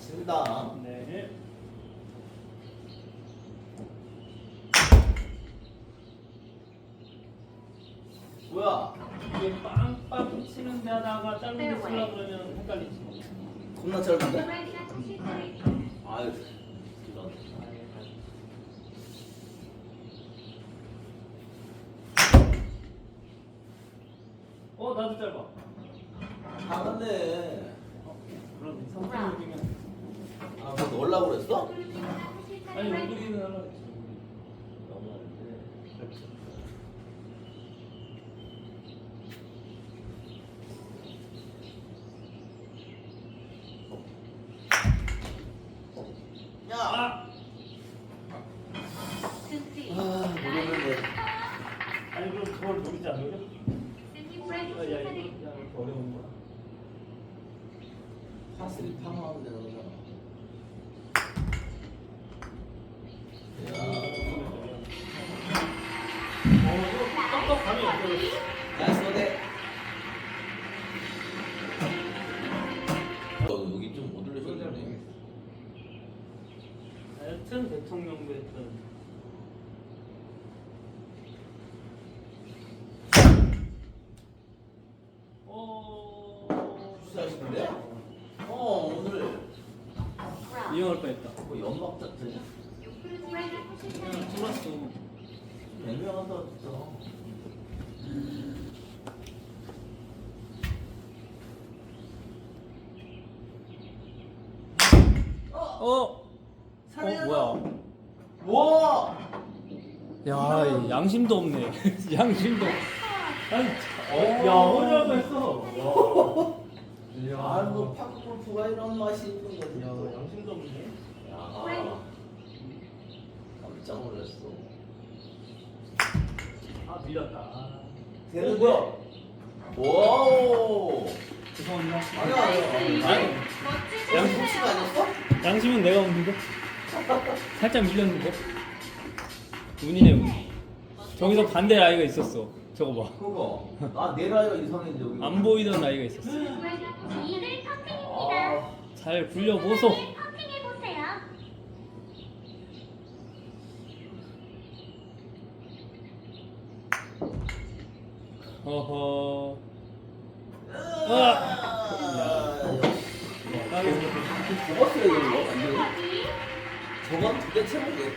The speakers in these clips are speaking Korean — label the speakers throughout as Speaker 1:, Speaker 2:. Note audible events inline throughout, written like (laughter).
Speaker 1: 칩니다.
Speaker 2: 네.
Speaker 1: 뭐야?
Speaker 2: 이게 빵빵 치는 데다가 다른 데 쓰려고 그러면 헷갈리지.
Speaker 1: 겁나 짧은데? 아유, 이런.
Speaker 2: 어, 나도 짧아.
Speaker 1: 다 갔네.
Speaker 2: 어, 그럼 삼성이면
Speaker 1: 아, 뭐 넣으려고 그랬어?
Speaker 2: 아니 우리는 하나 있지.
Speaker 1: 너무한데. 야!
Speaker 2: 아,
Speaker 1: 아, 모르는데.
Speaker 2: 아니 그럼 그걸 노리지 않으려? 아, 야 이거 그냥 이렇게 어려운 거야.
Speaker 1: 파스리 팡하면 되는 거잖아.
Speaker 2: 대통령도 했던. 어.
Speaker 1: 수사하시는데? 어, 오늘
Speaker 2: 이용할 뻔했다.
Speaker 1: 뭐 연막 자체냐?
Speaker 2: 그냥 쫄았어.
Speaker 1: 냉정하다 진짜.
Speaker 2: 어. 어 뭐야?
Speaker 1: 와!
Speaker 2: 야 이 양심도 없네. (laughs) 양심도. 아니, 어, 야 어려운 했어.
Speaker 1: 아, 뭐 파크 골프가 이런 맛이 있는 거지.
Speaker 2: 야 양심도 없네.
Speaker 1: 야, 깜짝 놀랐어.
Speaker 2: 아 밀렸다. 아,
Speaker 1: 되는 거야? 와우!
Speaker 2: 죄송합니다.
Speaker 1: 아니야, 아니야. 아니,
Speaker 3: 멋진
Speaker 1: 양
Speaker 3: 선수예요.
Speaker 1: 혹시가 아니었어?
Speaker 2: 양심은 내가 없는데? 살짝 밀렸는데? 운이네 운. 저기서 반대 라이가 있었어. 저거 봐.
Speaker 1: 그거. 아, 내 라이가 이상했는데, 여기.
Speaker 2: 안 보이던 라이가 있었어.
Speaker 3: 브라이드 이글 커팅입니다.
Speaker 1: 아,
Speaker 2: 잘 굴려 보소.
Speaker 3: 커팅해 보세요.
Speaker 2: 어허.
Speaker 1: 아,
Speaker 2: 아,
Speaker 1: 접었어야 되는 거? 완전히? 저건 도대체 뭐게?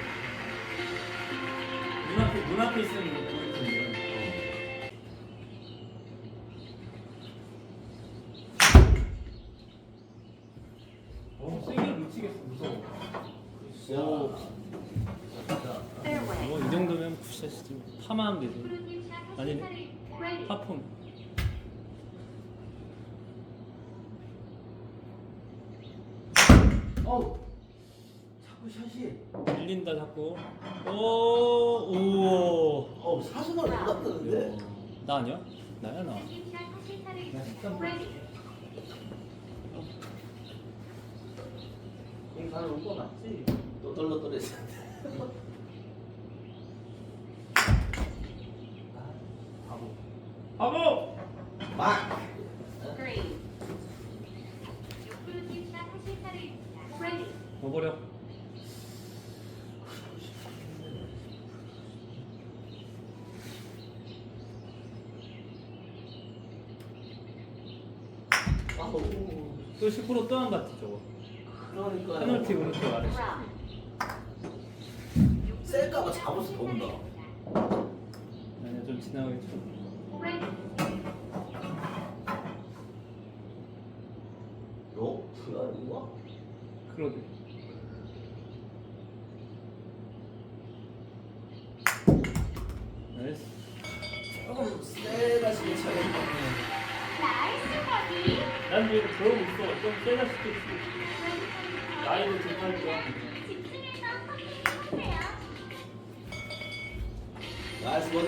Speaker 2: 눈앞에 눈앞에 있으면 보이던데. 어, 세게를 못 치겠어 무서워.
Speaker 1: 오.
Speaker 2: 뭐 이 정도면 푸샷이지. 파마하면 되지.
Speaker 3: 브라이드.
Speaker 2: 파폰.
Speaker 1: 어우.
Speaker 2: 밀린다 자꾸. 오, 오.
Speaker 1: 어우, 사수가 올랐다는데?
Speaker 2: 나 아니야? 나야 나.
Speaker 3: 브라이드.
Speaker 2: 공잘 올거 맞지?
Speaker 1: 또 떨러떨했어.
Speaker 2: 바보. 바보.
Speaker 1: 막!
Speaker 3: 그린. 요크루트 샷 정신 차릴 브라이드.
Speaker 2: 먹어버려.
Speaker 1: 아우.
Speaker 2: 또 10%또한 봤지 저거.
Speaker 1: 그러니까.
Speaker 2: 페널티 오른쪽 아래.
Speaker 1: 셀까봐 잡아서 더운다.
Speaker 2: 아니야 좀.
Speaker 3: 브라이드.
Speaker 1: 로프 아니고?
Speaker 2: 그러게. 나이스.
Speaker 1: 조금 세
Speaker 2: 난 지금 저러고 있어. 좀 세다 나이도 좀 팔자.
Speaker 3: 집중해서 커팅해보세요.
Speaker 1: 나이스 버디.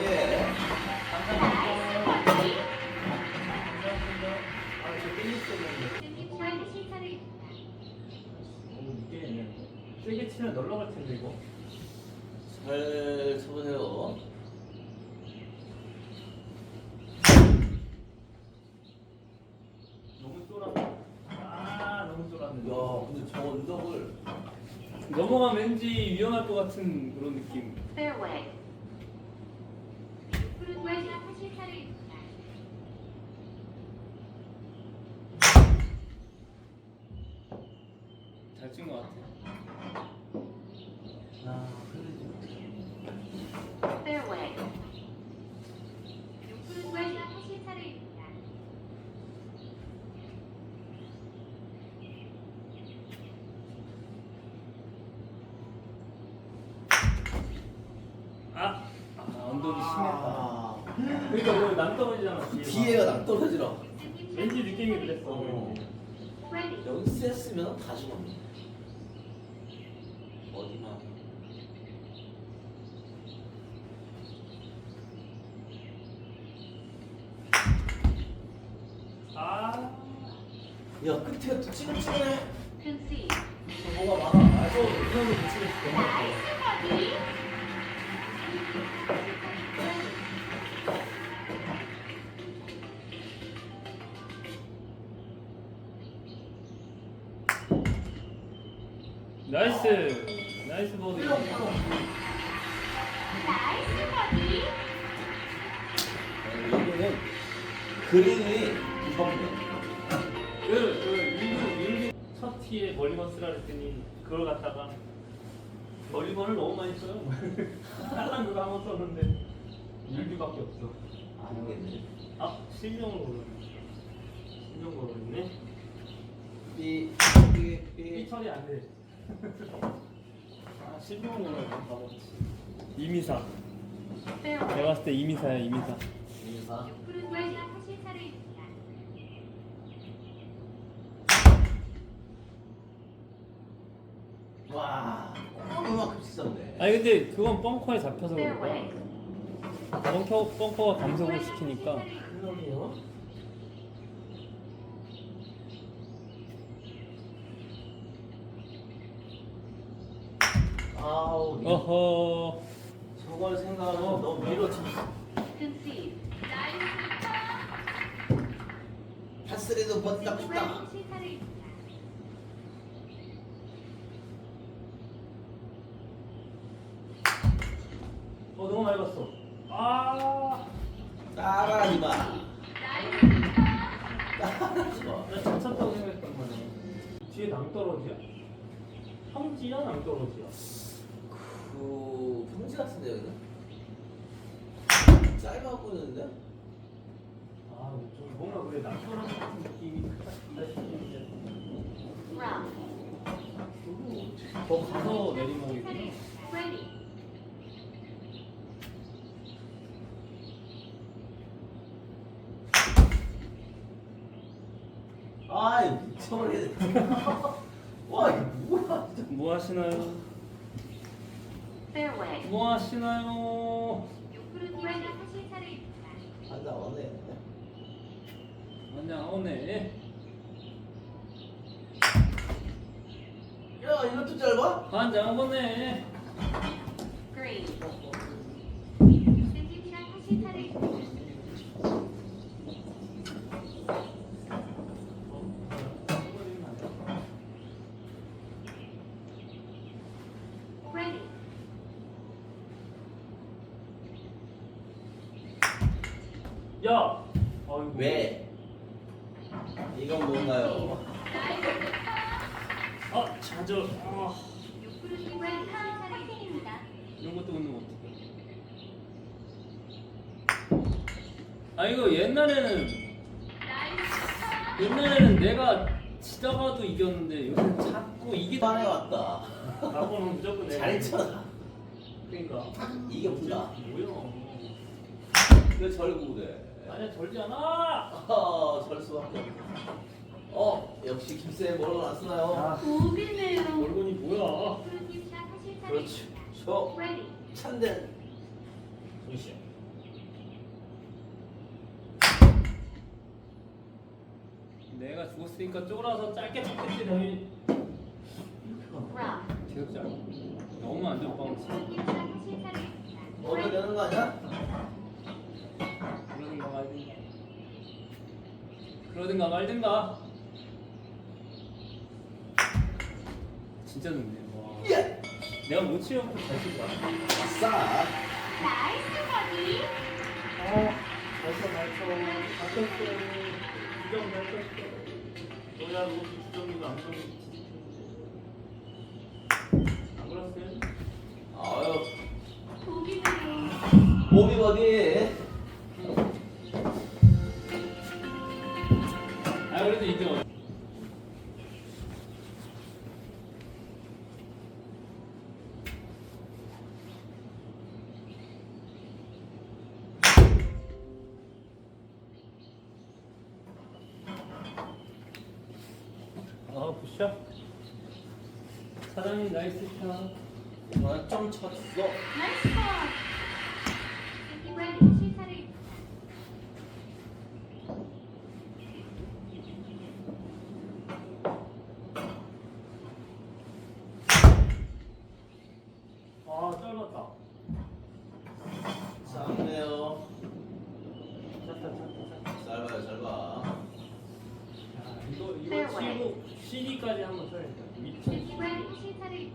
Speaker 2: 감사합니다. 아, 저
Speaker 3: 실차를
Speaker 2: 너무 이게 세게 치면 널러갈 텐데 이거.
Speaker 1: 잘 쳐보세요.
Speaker 2: 너무 쫄았네. 아, 너무 쫄았네.
Speaker 1: 야, 근데 저, 저 언덕을
Speaker 2: 넘어가면 왠지 위험할 것 같은 그런 느낌.
Speaker 3: Fairway. 6분 시작하실 차례입니다.
Speaker 2: 잘친것 같아.
Speaker 1: 아 그래도
Speaker 3: Fairway. 6분 시작하실 차례입니다.
Speaker 2: 아, 아 언덕이 심했다.
Speaker 1: 아,
Speaker 2: 그러니까 오늘 남 떨어지잖아. 뒤에가.
Speaker 1: 뒤에가 남 떨어지라
Speaker 2: 왠지 느낌이 그랬어.
Speaker 1: 어. 여기 셌으면 다 죽었네 어디만
Speaker 2: 아,
Speaker 1: 야 끝에 또 찌글찌글해
Speaker 3: Concede.
Speaker 1: 뭐가 많아 아, 저 이놈을 붙이겠어
Speaker 3: 나이스 버디.
Speaker 2: 나이스, 나이스 버디.
Speaker 3: 나이스 버디.
Speaker 1: 여기는 그린이
Speaker 2: 그, 그 일부 일부 첫 티에 멀리건 쓰라 그랬더니 그걸 갖다가 멀리건을 너무 많이 써요. 하나 그거 한번 썼는데 일규밖에 없어.
Speaker 1: 안 오겠네
Speaker 2: 아 실명으로 올렸네. 실명으로 올렸네.
Speaker 1: 삐, 삐,
Speaker 2: 이
Speaker 1: 삐.
Speaker 2: 처리 안 돼. 아 실명으로 올렸네. 바보지. 이미사.
Speaker 3: Fairway.
Speaker 2: 내가 봤을 때 이미사야 이미사.
Speaker 1: 인사
Speaker 3: 6분 시작하실 차례입니다.
Speaker 1: 와 꽁이만큼 찢었네
Speaker 2: 아니 근데 그건 벙커에 잡혀서 그런 거야. 벙커 벙커가 감속을 시키니까.
Speaker 1: 그러게요 아우 리-
Speaker 2: 어허.
Speaker 1: 저걸 생각하면 너무 밀어쳤어
Speaker 3: Concede.
Speaker 1: 파스리도 번딱 싶다.
Speaker 2: 어 너무 많이 봤어. 아.
Speaker 1: 따라하지 마 따라하지 마
Speaker 2: 나 괜찮다고 생각했단 말이야. 뒤에 낭떠러지야? 평지야 낭떠러지야?
Speaker 1: 그 평지 같은데 여기는 짧아 보이는데
Speaker 2: 아, 좀 뭔가 그래 낭떠러지 같은 느낌이 싶은데.
Speaker 3: Round.
Speaker 2: 더 가서 내리막이구나.
Speaker 1: 아이 미쳐버리겠네 (laughs) 와 이거 뭐야
Speaker 2: 뭐 하시나요? 뭐 하시나요?
Speaker 3: 6분 시작하실 차례입니다.
Speaker 1: 안 나오네
Speaker 2: 그냥 오네.
Speaker 1: 야 이것도 짧아?
Speaker 2: 반장 오네.
Speaker 3: Green. 승진 시작하실 차례입니다. Ready.
Speaker 2: 야. 아이고.
Speaker 1: 왜? 이건 뭔가요?
Speaker 2: 아, 자저. 아.
Speaker 3: 6분 시작하실 차례입니다.
Speaker 2: 이런 것도 웃는 거 어떡해. 아 이거 옛날에는 옛날에는 내가 지다가도 이겼는데 요새 자꾸 이게
Speaker 1: 반에 왔다
Speaker 2: 나보는 무조건 내가
Speaker 1: 잘 쳤다
Speaker 2: 그러니까
Speaker 1: 이게 뭐야
Speaker 2: 뭐야
Speaker 1: 왜 절구 그래
Speaker 2: 아니야 절지 않아
Speaker 1: 아 절수밖에 어 역시 김쌤 뭐라고?
Speaker 2: 아
Speaker 3: 고기네요.
Speaker 2: 얼굴이 뭐야
Speaker 3: 6분 시작하실
Speaker 1: 그렇지. 저
Speaker 3: Ready.
Speaker 1: 찬데
Speaker 2: 잠시야 내가 죽었으니까 쫄아서 짧게 쳤겠지 당연히
Speaker 3: Round.
Speaker 2: 계속 짧아 너무 안 좋아 방금.
Speaker 1: 얻어 되는 거 아니야?
Speaker 2: 그러든가 말든가 그러든가 말든가 진짜 높네. 와.
Speaker 1: 예!
Speaker 2: 내가 못 치려고 잘 친다.
Speaker 1: 아싸!
Speaker 3: 나이스 버디.
Speaker 2: 아, 잘쳐 잘쳐. 잘 쳤어. 주정 잘 쳤어. 너야 너 주정이도 안 그러면 안 그랬어요?
Speaker 1: 아유,
Speaker 3: 보기대로.
Speaker 1: 몸이 어디?
Speaker 2: 샷. 사장님 나이스 샷.
Speaker 1: 좀 쳤어.
Speaker 3: 나이스 시타를
Speaker 2: 아 짧았다.
Speaker 1: 쌍네요.
Speaker 2: 찼다 찼다 찼다.
Speaker 1: 짧아요, 짧아.
Speaker 2: 야, 이거 이거 치고 CD까지 한번 쳐야겠다. 미쳐.
Speaker 3: 이번엔 시타를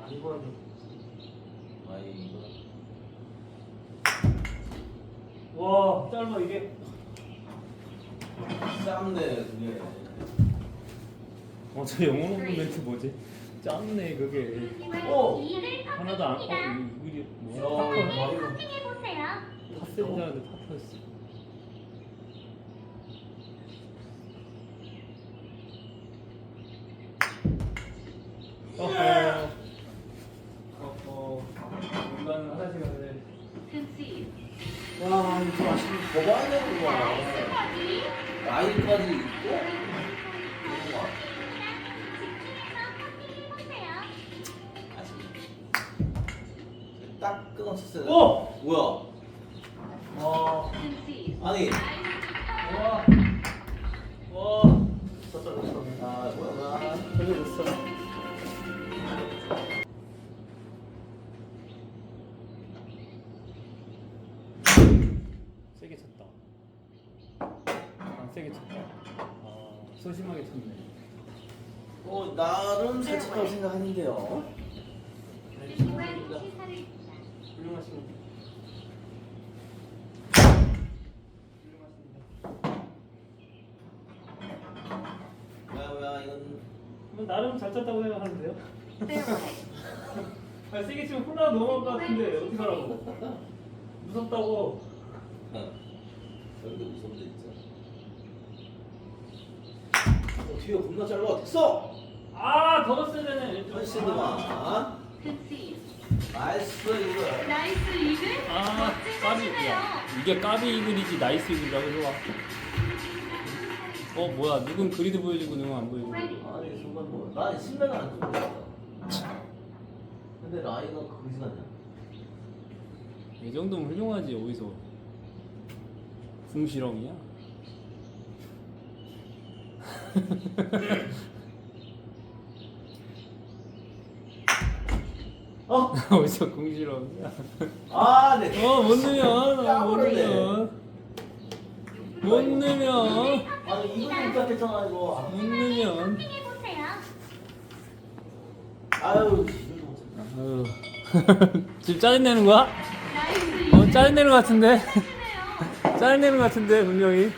Speaker 2: 안 이거는
Speaker 1: 아이, 이거.
Speaker 2: 와 짧아 이게.
Speaker 1: 쌍네, 그게.
Speaker 2: 어저 영어 없는 멘트 뭐지? 짧네 그게.
Speaker 1: 오!
Speaker 3: 이를
Speaker 2: 하나도 안. 어. 이-
Speaker 1: 야,
Speaker 2: 뭐야?
Speaker 1: 이거. 머리로.
Speaker 3: 커팅해 보세요.
Speaker 2: 탑센자인데 타퍼였어. 어허. 어허. 인간은 화장실 가야
Speaker 3: 근시.
Speaker 1: 와, 이거 아쉽게 더 봐야 되는 거야.
Speaker 3: 나이스 버디.
Speaker 1: 라인까지 있고. 아쉽네. 딱 끊어쳤어야 돼.
Speaker 2: 오!
Speaker 1: 뭐야?
Speaker 2: 와.
Speaker 3: 근시.
Speaker 1: 아니.
Speaker 2: 와. 와. 졌어.
Speaker 1: 아, 뭐야.
Speaker 2: 걸려졌어. 세게 쳤다. 아, 세게 쳤다. 아, 소심하게 쳤네.
Speaker 1: 어, 나름 잘 쳤다고 생각하는데요.
Speaker 3: 시타를
Speaker 2: 훌륭하십니다.
Speaker 1: 뭐야, 뭐야, 이건.
Speaker 2: 뭐 나름 잘 쳤다고 생각하는데요?
Speaker 3: 페어웨이. (laughs)
Speaker 2: 아, 세게 치면 홀라 넘어갈 것 같은데 어떻게 하라고? 무섭다고.
Speaker 1: 여기도 무섭네, 진짜. 어, 뒤에 겁나 짧아. 됐어!
Speaker 2: 아, 더 넣었어야 되네.
Speaker 1: 컨시드만. 나이스, 이거.
Speaker 3: 나이스 이글.
Speaker 2: 아,
Speaker 3: 멋진
Speaker 2: 까비. 야, 이게 까비 이글이지 나이스 이글이라고 좋아. 어, 뭐야? 누군 그리드 보여주고 누군 안 보여주고.
Speaker 1: 아니, 순간 뭐. 난 신뢰가 안 들어갔다. 근데 라이가 거기서 갔냐?
Speaker 2: 이 정도면 훌륭하지 어디서? 궁시렁이야?
Speaker 1: 어? (laughs)
Speaker 2: 어디서 궁시렁이야?
Speaker 1: 아, 네.
Speaker 2: 어, 못 넣으면,
Speaker 1: 야,
Speaker 2: 못
Speaker 1: 모르네.
Speaker 2: 넣으면. 못 넣으면,
Speaker 1: 아니, 이거 못 갔겠잖아, 이거.
Speaker 2: 못 넣으면.
Speaker 3: 보세요.
Speaker 1: 아유, 이거 못
Speaker 2: 아유. (laughs) 지금 짜증내는 거야?
Speaker 3: 나이스
Speaker 2: 어. 짜증내는 거 같은데? (laughs) 짜증내는 거 같은데, 분명히.